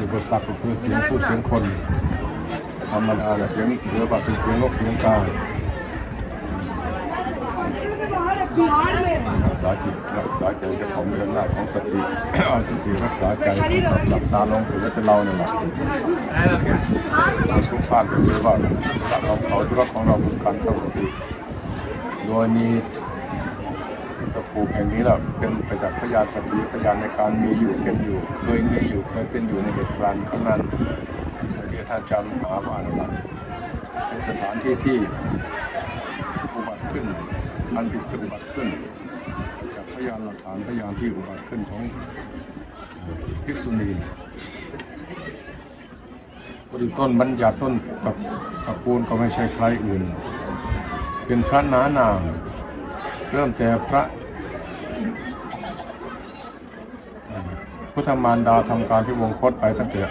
อุปสรรคก็คือเสียงผู้เสียงคนธรรมดาแต่เสียงหรือว่าเป็นเสียงนกเสียงการักษาจิตรักษาใจเจ้าของเรื่องหน้าของสติเอาสติรักษาใจหลับตาลงถือว่าจะเราเนี่ยแหละเราสุขภาพก็คือว่าสัตว์ของเขาธุระของเราสำคัญต้งสติโดยมี ตะปูแห่งนี้แหละเป็นไปจากพยานสติพยานในการมีอยู่เป็นอยู่เคยมีอยู่เคยเป็นอยู่ในเหตุการณ์ครั้งนั้นที่ท่านจำหาว่านนแหละเป็นสถานที่ที่อุบัติขึ้นอันผิดอุบัติขึ้น จากพยานหลักฐานพยานที่อุบัติขึ้นของภิกษุณีบริต้นบัญญัติต้นกับตระกูลก็ไม่ใช่ใครอื่น เป็นพระนานางเริ่มแต่พระ พุทธมารดาทำการที่วงคตไปตั้งแต่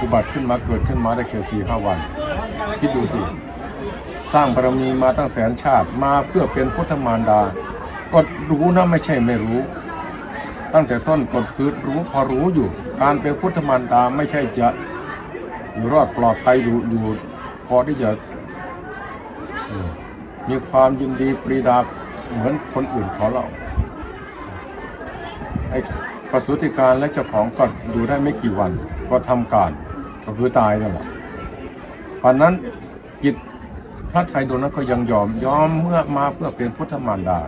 อุบัติขึ้นมาเกิดขึ้นมาได้แค่สี่ห้าวัน คิดดูสิ สร้างบารมีมาตั้งแสนชาติมาเพื่อเป็นพุทธมารดา ก็รู้นะไม่ใช่ไม่รู้ ตั้งแต่ต้นก็คือรู้พอรู้อยู่ การเป็นพุทธมารดาไม่ใช่จะอยู่รอดปลอดภัยอยู่อยู่พอที่จะมีความยินดีปรีดาเหมือนคนอื่นขาเราไอ้ ประสูติการและเจ้าของก็อยู่ได้ไม่กี่วัน ก็ทำการก็คือตายนั่นแหละปันนั้นจิตพระไทยดวงนั้นก็ยังยอมยอมเมื่อมาเพื่อเป็นพุทธมารดา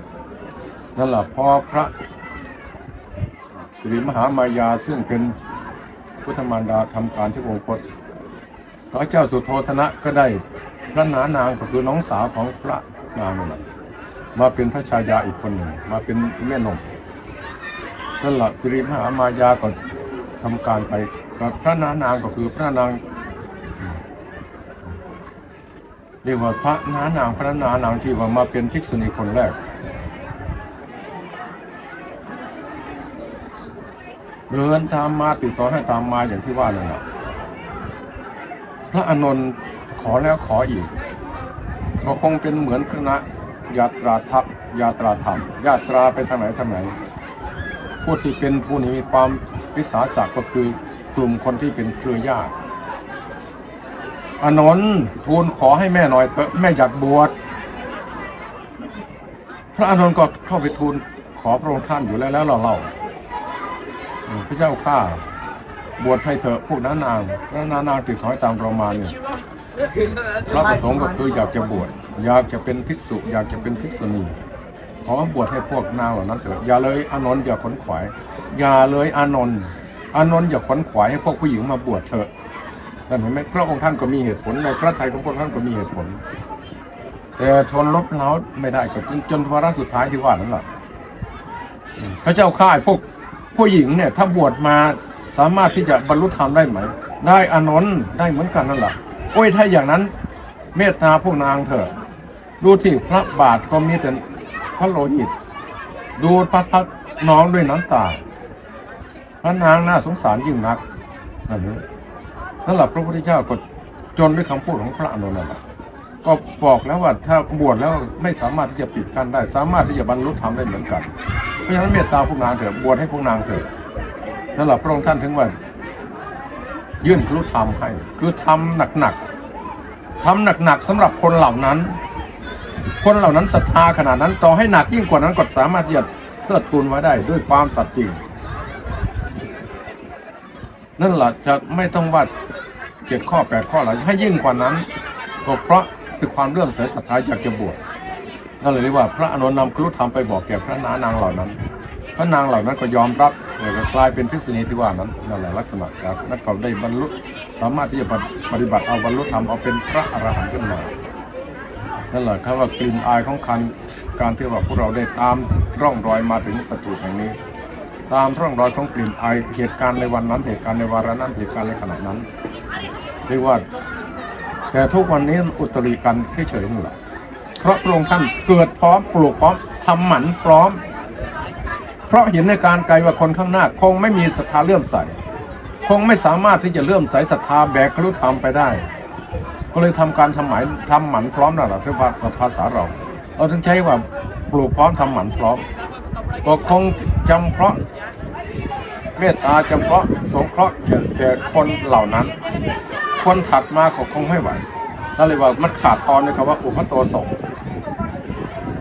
นั่นแหละพอพระสิริมหามายาซึ่งเป็นพุทธมารดาทำการที่วงคตพระเจ้าสุโธธนะก็ได้พระนานางก็คือน้องสาวของพระนางนั่นแหละมาเป็นพระชายาอีกคนหนึ่งมาเป็นแม่นม นั่นหละสิริมหามายาก็ทำการไปกับพระนานางก็คือพระนางเรียกว่าพระนานางพระนานางที่ว่ามาเป็นภิกษุณีคนแรกเดินตามมาติดสอนให้ตามมาอย่างที่ว่านั่นแหละพระอานนท์ขอแล้วขออีกก็คงเป็นเหมือนคณะยาตราทัพยาตราธรรมยาตราไปทางไหนทางไหน ผู้ที่เป็นผู้นี้มีความวิสาสะก็คือกลุ่มคนที่เป็นเครือญาติอานนท์ทูลขอให้แม่หน่อยเถอะแม่อยากบวชพระอานนท์ก็เข้าไปทูลขอพระองค์ท่านอยู่แล้วแล้วเราเล่าพระเจ้าข้าบวชให้เถอะพวกนั้นนางพระนานางติดสอยตามเรามาเนี่ยพระประสงค์ก็คืออยากจะบวชอยากจะเป็นภิกษุ อยากจะเป็นภิกษุณี ขอบวชให้พวกนางเหล่านั้นเถิดอย่าเลยอานนท์อย่าขนขวายอย่าเลยอานนท์อานนท์อย่าขนขวายให้พวกผู้หญิงมาบวชเถอะนั่นเห็นไหมพระองค์ท่านก็มีเหตุผลในพระทัยของพระองค์ท่านก็มีเหตุผล แต่ทนลบเล้าไม่ได้ก็จนจนวาระสุดท้ายที่ว่านั่นแหละพระเจ้าข้าไอ้พวกผู้หญิงเนี่ยถ้าบวชมาสามารถที่จะบรรลุธรรมได้ไหม ได้อานนท์ได้เหมือนกันนั่นแหละโอ้ยถ้าอย่างนั้น เมตตาพวกนางเถอะดูที่พระบาทก็มีแต่ พระโลหิต ดูพระพักตร์น้องด้วยน้ำตาพระนางน่าสงสารยิ่งนักนั่นนั่นแหละพระพุทธเจ้าก็จนด้วยคำพูดของพระอนนท์นั่นแหละก็บอกแล้วว่าถ้าบวชแล้วไม่สามารถที่จะปิดกั้นได้ สามารถที่จะบรรลุธรรมได้เหมือนกัน เพราะฉะนั้นเมตตาพวกนางเถิดบวชให้พวกนางเถิดนั่นแหละพระองค์ท่านถึงว่า ยื่นครุธรรมให้ คือทำหนักๆทำหนักๆสำหรับคนเหล่านั้น คนเหล่านั้นศรัทธาขนาดนั้นต่อให้หนักยิ่งกว่านั้นก็สามารถที่จะเทิดทูนไว้ได้ด้วยความสัตย์จริง นั่นแหละจะไม่ต้องว่าเจ็ดข้อแปดข้อหรอกให้ยิ่งกว่านั้นก็เพราะคือความเรื่องใสศรัทธาอยากจะบวชนั่นเลยเรียกว่าพระอนนท์นำครุธรรมไปบอกแก่พระนานางเหล่านั้น พระนางเหล่านั้นก็ยอมรับแล้วก็กลายเป็นภิกษุณีที่ว่านั้นนั่นแหละลักษณะครับนั่นก็ได้บรรลุสามารถที่จะปฏิบัติเอาบรรลุธรรมเอาเป็นพระอรหันต์ขึ้นมา นั่นแหละครับว่ากลิ่นอายของคันการที่ว่าพวกเราได้ตามร่องรอยมาถึงสถูปแห่งนี้ ตามร่องรอยของกลิ่นอายเหตุการณ์ในวันนั้นเหตุการณ์ในวาระนั้นเหตุการณ์ในขณะนั้นเรียกว่า แต่ทุกวันนี้อุตริกันเฉยๆนี่แหละเพราะพระองค์ท่านเกิดพร้อมปลูกพร้อมทำหมันพร้อม เพราะเห็นในการไกลว่าคนข้างหน้า คงไม่มีศรัทธาเลื่อมใส คงไม่สามารถที่จะเลื่อมใสศรัทธาแบกครุธรรมไปได้ ก็เลยทำการทำหมายทำหมันพร้อมนั่นแหละที่ว่าภาษาเรา เราถึงใช้ว่าปลูกพร้อมทำหมันพร้อมก็คงจำเพราะเมตตาจำเพาะสงเคราะห์แก่คนเหล่านั้น คนถัดมาเขาคงไม่ไหวนั่นเลยว่ามันขาดตอนในคำว่าอุปโตสง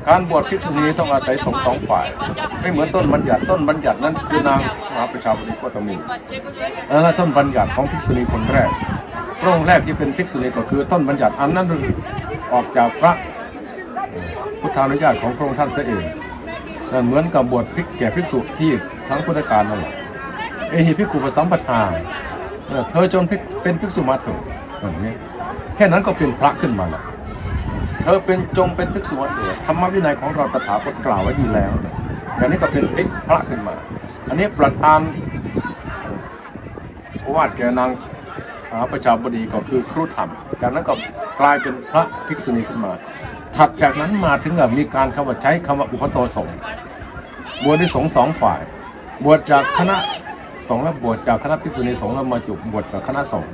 การบวชภิกษุณีต้องอาศัยสงสองฝ่าย ไม่เหมือนต้นบัญญัติต้นบัญญัตินั้นคือนางมหาประชาบดีโคตมีและต้นบัญญัติของภิกษุณีคนแรก พระองค์แรกที่เป็นภิกษุณีก็คือต้นบัญญัติอันนั้นออกจากพระพุทธานุญาตของพระองค์ท่านเสียเองนั่นเหมือนกับบวชภิกแก่ภิกษุที่ทั้งพุทธการนั่นแหละเอหิภิกขุปสัมปทาเออเธอจนเป็นภิกษุมาเถิดแบบนี้แค่นั้นก็เป็นพระขึ้นมาแล้วเธอเป็นจงเป็นภิกษุมาเถิดธรรมวินัยของเราตถาคตกล่าวไว้ดีแล้วอย่างนี้ก็เป็นพระขึ้นมา อันนี้ประธานวาทแกนาง มหาประชาบดีก็คือครูธรรม จากนั้นก็กลายเป็นพระภิกษุณีขึ้นมา ถัดจากนั้นมาถึงกับมีการคำว่าใช้คำว่าอุปโตสงบวชในสงฆ์สองฝ่าย บวชจากคณะสงฆ์และบวชจากคณะภิกษุณีสงฆ์แล้วมาจุบบวชจากคณะสงฆ์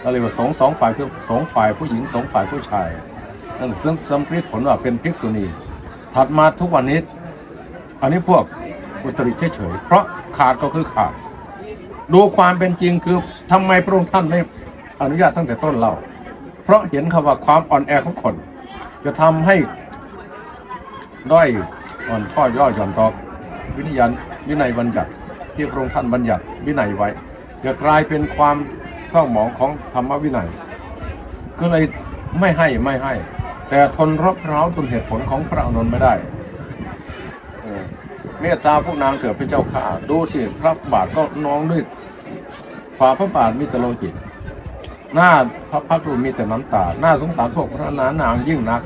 เราเรียกว่าสงฆ์สองฝ่ายคือสงฝ่ายผู้หญิงสงฝ่ายผู้ชายนั่นซึ่งสำลิดผลว่าเป็นภิกษุณี ถัดมาทุกวันนี้ อันนี้พวกอุตริเฉยๆเพราะขาดก็คือขาด ดูความเป็นจริงคือทำไมพระองค์ท่านไม่อนุญาตตั้งแต่ต้นเล่าเพราะเห็นคำว่าความอ่อนแอของคน จะทำให้ด้อยอ่อนข้อย่อหย่อนตอกวิญญาณวินัยบัญญัติที่พระองค์ท่านบัญญัติวินัยไว้จะกลายเป็นความเศร้าหมองของธรรมวินัย ก็เลยไม่ให้ไม่ให้ แต่ทนรบเร้าทนเหตุผลของพระอานนท์ไม่ได้ เมตตาพวกนางเถิดเป็นเจ้าข้าดูสิพระบาทก็น้องด้วยฝ่าพระบาทมีแต่โลหิตหน้าพระพักตร์มีแต่น้ำตาหน้าสงสารพวกพระนานางยิ่งนัก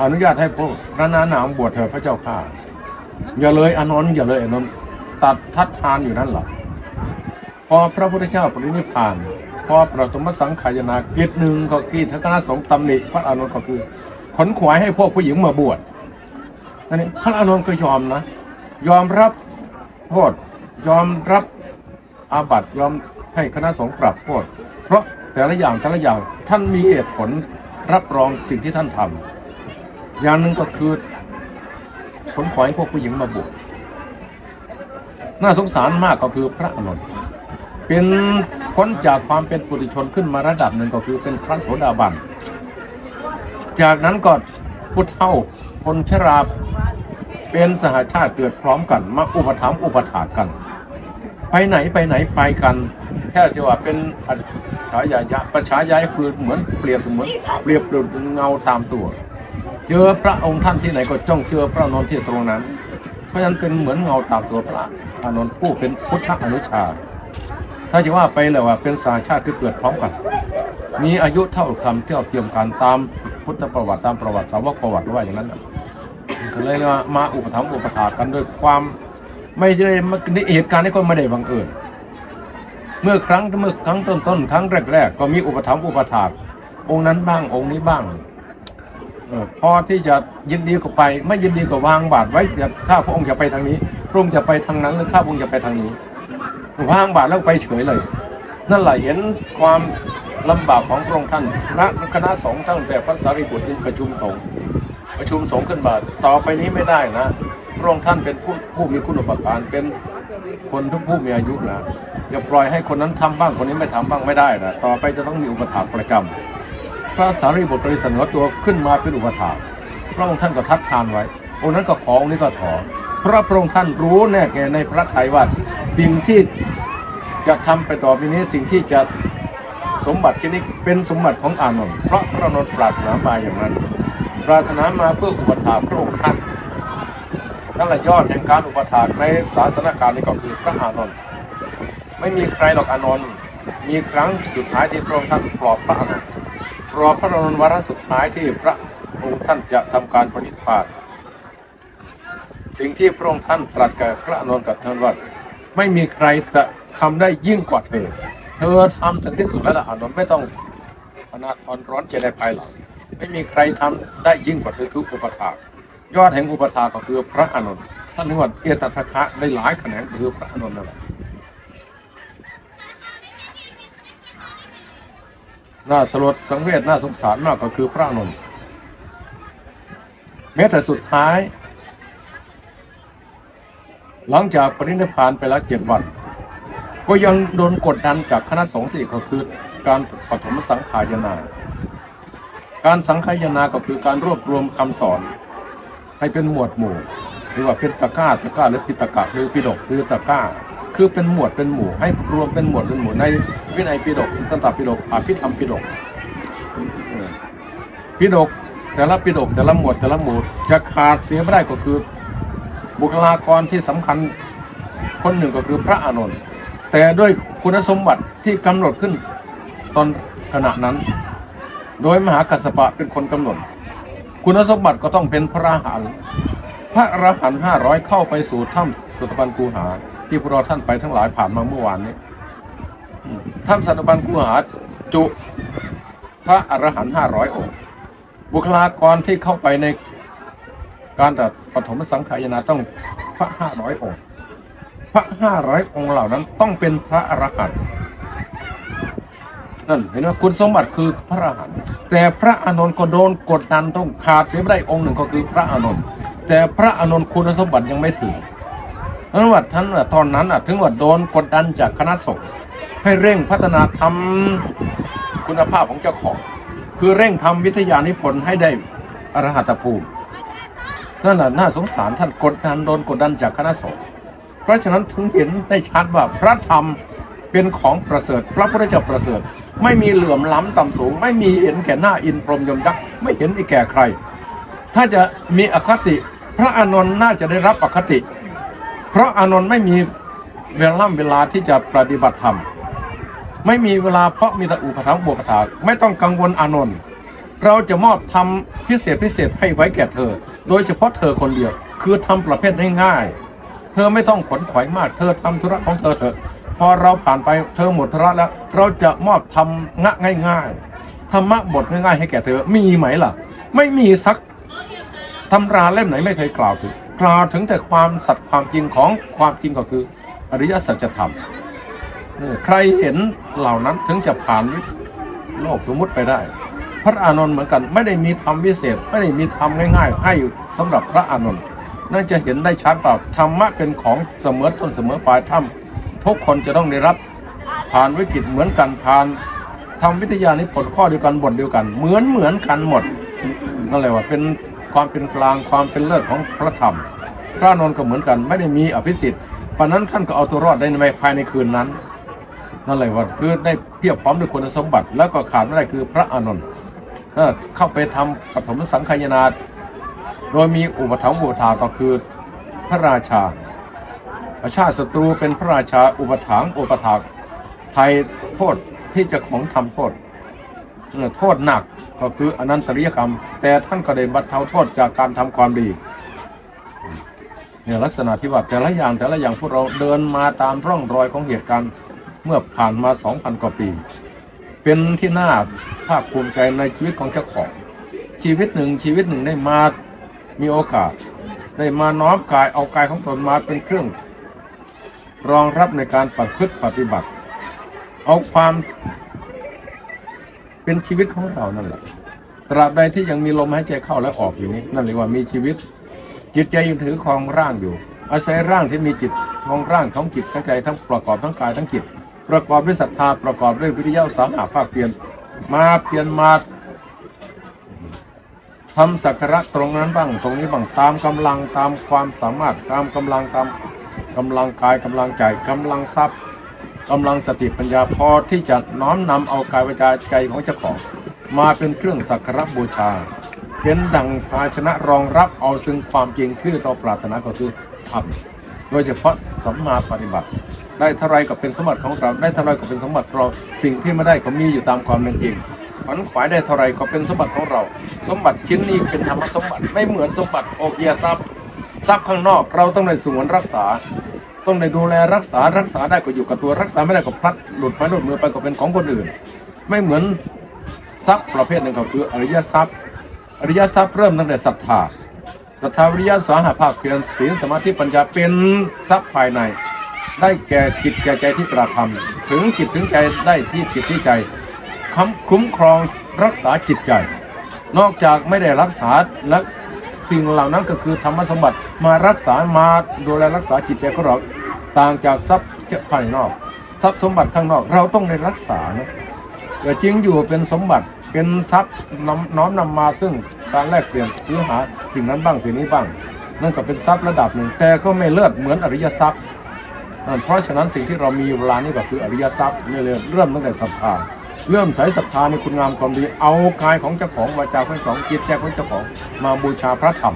อนุญาตให้พวกพระนานางบวชเถิดพระเจ้าข้าอย่าเลยอานนท์อย่าเลยอนนท์ตัดทัดทานอยู่นั่นแหละพอพระพุทธเจ้าปรินิพานพอประตมสังขายนากิจหนึ่งก็กีทัคณะสงฆ์ตำหนิพระอานนท์ก็คือขนขวายให้พวกผู้หญิงมาบวชนั่นนี่พระอานนท์ก็ยอมนะ ยอมรับโทษยอมรับอาบัติยอมให้คณะสงฆ์ปรับโทษเพราะแต่ละอย่างแต่ละอย่างท่านมีเหตุผลรับรองสิ่งที่ท่านทำอย่างหนึ่งก็คือขนขวายให้พวกผู้หญิงมาบวชน่าสงสารมากก็คือพระอานนท์เป็นพ้นจากความเป็นปุถุชนขึ้นมาระดับหนึ่งก็คือเป็นพระโสดาบัน จากนั้นก็พุทธเท่าคนชรา เป็นสหชาติเกิดพร้อมกันมาอุปถัมภ์อุปถากกัน ไปไหนไปไหนไปกันแค่จะว่าเป็นอัจฉายายะประชายายคือเหมือนเปรียบเสมือนเปรียบดุจเงาตามตัว เจอพระองค์ท่านที่ไหนก็จ้องเจอพระนนท์ที่ตรงนั้น เพราะฉะนั้นเป็นเหมือนเงาตามตัวพระอานนท์ผู้เป็นพุทธอนุชา ถ้าจะว่าไปแล้วว่าเป็นสาชาติคือเกิดพร้อมกัน มีอายุเท่าคำเที่ยวเทียมกันตามพุทธประวัติตามประวัติสาวกประวัติว่าอย่างนั้นนะ ก็เลยมามาอุปถัมภ์อุปถากกันด้วยความไม่ได้เหตุการณ์นี้ก็ไม่ได้บังเอิญเมื่อครั้งเมื่อครั้งต้นๆครั้งแรก ๆ ก็มีอุปถัมภ์อุปถากองค์นั้นบ้างองค์นี้บ้างพอที่จะยินดีก็ไป ไม่ยินดีก็วางบาทไว้จะข้าพระองค์จะไปทางนี้พระองค์จะไปทางนั้นหรือข้าพระองค์จะไปทางนี้วางบาทแล้วไปเฉยเลย นั่นแหละเห็นความลำบากของพระองค์ท่านพระคณะสงฆ์ตั้งแต่พระสารีบุตรประชุมสงฆ์ ประชุมสงฆ์ขึ้นมาต่อไปนี้ไม่ได้นะพระองค์ท่านเป็นผู้ผู้มีคุณอุปการเป็นคนทุกผู้มีอายุนะอย่าปล่อยให้คนนั้นทำบ้างคนนี้ไม่ทำบ้างไม่ได้นะต่อไปจะต้องมีอุปถากประจำพระสารีบุตรเลยเสนอตัวขึ้นมาเป็นอุปถากพระองค์ท่านก็ทัดทานไว้องค์นั้นก็ขอองค์นี้ก็ถอนพระพระองค์ท่านรู้แน่แก่ในพระทัยว่าสิ่งที่จะทำไปต่อไปนี้สิ่งที่จะสมบัติชนิดเป็นสมบัติของอานนท์เพราะพระนนท์ปรารถนามาอย่างนั้น ปรารถนามาเพื่ออุปถาพระองค์ท่านนั่นแหละยอดแห่งการอุปถาในศาสนการนี้ก็คือพระอานนท์ไม่มีใครหรอกอานนท์มีครั้งสุดท้ายที่พระองค์ท่านปลอบพระอานนท์ปลอบพระอานนท์วาระสุดท้ายที่พระองค์ท่านจะทำการปฏิพานสิ่งที่พระองค์ท่านตรัสกับพระอานนท์กับท่านว่าไม่มีใครจะทำได้ยิ่งกว่าเธอ เธอทำถึงที่สุดแล้วล่ะอานนท์ไม่ต้องอนาทรร้อนใจในภายหลัง ไม่มีใครทำได้ยิ่งกว่าเธอคืออุปถากยอดแห่งอุปถากก็คือพระอานนท์ท่านนึกว่าเอตทัคคะได้หลายแขนงคือพระอานนท์นั่นแหละน่าสลดสังเวชน่าสงสารมากก็คือพระอานนท์แม้แต่สุดท้าย หลังจากปรินิพานไปแล้วเจ็ดวัน ก็ยังโดนกดดันจากคณะสงฆ์สิก็คือการปฐมสังขายนา การสังขายนาก็คือการรวบรวมคำสอน ให้เป็นหมวดหมู่ หรือว่าเป็นตะกร้าตะกร้าหรือปิตะกะหรือปิฎกหรือตะกร้า คือเป็นหมวดเป็นหมู่ ให้รวมเป็นหมวดเป็นหมู่ในวินัยปิฎกสุตตันตปิฎกอภิธรรมปิฎกเออปิฎกแต่ละปิฎกแต่ละหมวดแต่ละหมู่จะขาดเสียไม่ได้ก็คือ บุคลากรที่สำคัญคนหนึ่งก็คือพระอานนท์แต่ด้วยคุณสมบัติที่กำหนดขึ้นตอนขณะนั้น โดยมหากัสปะเป็นคนกำหนด คุณสมบัติก็ต้องเป็นพระอรหันต์พระอรหันต์ห้าร้อยเข้าไปสู่ถ้ำสุตบันกูหา ที่พวกเราท่านไปทั้งหลายผ่านมาเมื่อวานนี้ถ้ำสุตบันกูหาจุพระอรหันต์ห้าร้อยองค์บุคลากรที่เข้าไปในการตัดปฐมสังขายนาต้องพระห้าร้อยองค์ พระห้าร้อยองค์เหล่านั้นต้องเป็นพระอรหันต์ นั่นเห็นไหมคุณสมบัติคือพระอรหันต์แต่พระอานนท์ก็โดนกดดันต้องขาดเสียไม่ได้องค์หนึ่งก็คือพระอานนท์แต่พระอานนท์คุณสมบัติยังไม่ถึงนั้นว่าท่านตอนนั้นอะถึงว่าโดนกดดันจากคณะสงฆ์ให้เร่งพัฒนาทำคุณภาพของเจ้าของ คือเร่งทำวิทยานิพนธ์ให้ได้อรหัตภูมินั่นน่ะน่าสงสารท่านกดดันโดนกดดันจากคณะสงฆ์เพราะฉะนั้นถึงเห็นได้ชัดว่าพระธรรม เป็นของประเสริฐ พระพุทธเจ้าประเสริฐ ไม่มีเหลื่อมล้ำต่ำสูง ไม่มีเห็นแก่หน้าอินพรหมยมยักษ์ไม่เห็นอีแก่ใคร ถ้าจะมีอคติพระอานนท์น่าจะได้รับอคติ เพราะอานนท์ไม่มีเวลาเวลาที่จะปฏิบัติธรรม ไม่มีเวลาเพราะมีแต่อุปถัมภ์บวกถาไม่ต้องกังวลอานนท์เราจะมอบทำพิเศษพิเศษให้ไว้แก่เธอ โดยเฉพาะเธอคนเดียว คือทำประเภทง่ายๆ เธอไม่ต้องขนขวายมาก เธอทำธุระของเธอเถอะ อเราผ่านไปเธอหมดธุระแล้ว เราจะมอบทำงะง่ายๆธรรมะบทง่ายๆ ให้แก่เธอมีไหมล่ะ ไม่มีสักตำราเล่มไหนไม่เคยกล่าวถึงกล่าวถึงแต่ความสัตย์ความจริงของความจริงก็คืออริยสัจธรรมนี่ใครเห็นเหล่านั้นถึงจะผ่านโลกสมมุติไปได้ พระอานนท์เหมือนกันไม่ได้มีธรรมวิเศษ ไม่ได้มีธรรมง่าย ๆ ให้สำหรับพระอานนท์น่าจะเห็นได้ชัดเปล่าธรรมะเป็นของเสมอต้นเสมอปลายถ้ำ ทุกคนจะต้องได้รับผ่านวิกฤตเหมือนกันผ่านทำวิทยานิพนธ์ข้อเดียวกันบทเดียวกัน เหมือนเหมือนกันหมดนั่นแหละว่าเป็นความเป็นกลางความเป็นเลิศของพระธรรม พระนนท์ก็เหมือนกันไม่ได้มีอภิสิทธิ์ปานนั้นท่านก็เอาตัวรอดได้ในภายในคืนนั้นนั่นแหละว่าคือได้เพียบพร้อมด้วยคุณสมบัติ แล้วก็ขาดไม่ได้คือพระอานนท์เข้าไปทำปฐมสังขายนาโดยมีอุปถัมภ์อุปถาก็คือพระราชา ชาติศัตรูเป็นพระราชาอุปถัมภ์อุปถากไทยโทษที่จะของทำโทษเอ่อโทษหนักก็คืออนันตริยกรรม แต่ท่านก็ได้บรรเทาโทษจากการทำความดีเนี่ยลักษณะที่ว่าแต่ละอย่างแต่ละอย่างพวกเราเดินมาตามร่องรอยของเหตุการณ์เมื่อผ่านมา 2,000 กว่าปี เป็นที่น่าภาคภูมิใจในชีวิตของเจ้าของ ชีวิตหนึ่งชีวิตหนึ่งได้มามีโอกาส ได้มาน้อมกายเอากายของตนมาเป็นเครื่อง รองรับในการปฏิพฤติปฏิบัติ เอาความเป็นชีวิตของเรานั่นแหละ ตราบใดที่ยังมีลมหายใจเข้าและออกอยู่นี้ นั่นเรียกว่ามีชีวิต จิตใจยังถือครองร่างอยู่ อาศัยร่างที่มีจิตครองร่างของจิตทั้งใจทั้งประกอบทั้งกายทั้งจิต ประกอบด้วยศรัทธาประกอบด้วยวิริยะอุตสาหะภาคเพียรมาเพียรมา ทำสักการะตรงนั้นบ้างตรงนี้บ้างตามกำลังตามความสามารถตามกำลังตามกำลังกายกำลังใจกำลังทรัพย์กำลังสติปัญญาพอที่จะน้อมนำเอากายวาจาใจของเจ้าของ มาเป็นเครื่องสักการะบูชา เป็นดังภาชนะรองรับเอาซึ่งความจริงที่เราปรารถนาก็คือธรรม โดยเฉพาะสัมมาปฏิบัติ ได้เท่าไรก็เป็นสมบัติของเรา ได้เท่าไรก็เป็นสมบัติเรา สิ่งที่ไม่ได้ก็มีอยู่ตามความเป็นจริงขวัญขวายได้เท่าไรก็เป็นสมบัติของเรา สมบัติชิ้นนี้เป็นธรรมสมบัติไม่เหมือนสมบัติโอเกียทรัพย์ทรัพย์ข้างนอกเราต้องได้สงวนรักษา ต้องได้ดูแลรักษารักษาได้ก็อยู่กับตัวรักษาไม่ได้ก็พลัดหลุดไปหลุดมือไปก็เป็นของคนอื่น ไม่เหมือนทรัพย์ประเภทหนึ่งก็คืออริยทรัพย์ อริยทรัพย์เริ่มตั้งแต่ศรัทธา ศรัทธาวิริยะสาหาภาคเพียรศีลสมาธิปัญญาเป็นทรัพย์ภายใน ได้แก่จิตแก่ใจที่กระทำถึงจิตถึงใจได้ที่จิตที่ใจค้ำคุ้มครองรักษาจิตใจ นอกจากไม่ได้รักษาและสิ่งเหล่านั้นก็คือธรรมสมบัติมารักษามาดูแลรักษาจิตใจของเราต่างจากทรัพย์ภายนอก ทรัพย์สมบัติข้างนอก เราต้องได้รักษานะ แต่จริงอยู่เป็นสมบัติเป็นทรัพย์น้อมน้อมนำมาซึ่งการแลกเปลี่ยนซื้อหาสิ่งนั้นบ้างสิ่งนี้บ้าง นั่นก็เป็นทรัพย์ระดับหนึ่ง แต่ก็ไม่เลิศเหมือนอริยทรัพย์นั่นเพราะฉะนั้นสิ่งที่เรามีเวลานี้ก็คืออริยทรัพย์นี่เลยเริ่มตั้งแต่ศรัทธาเริ่มใส่ศรัทธาในคุณงามความดีเอากายของเจ้าของวาจาของเจ้าของจิตใจของเจ้าของมาบูชาพระธรรม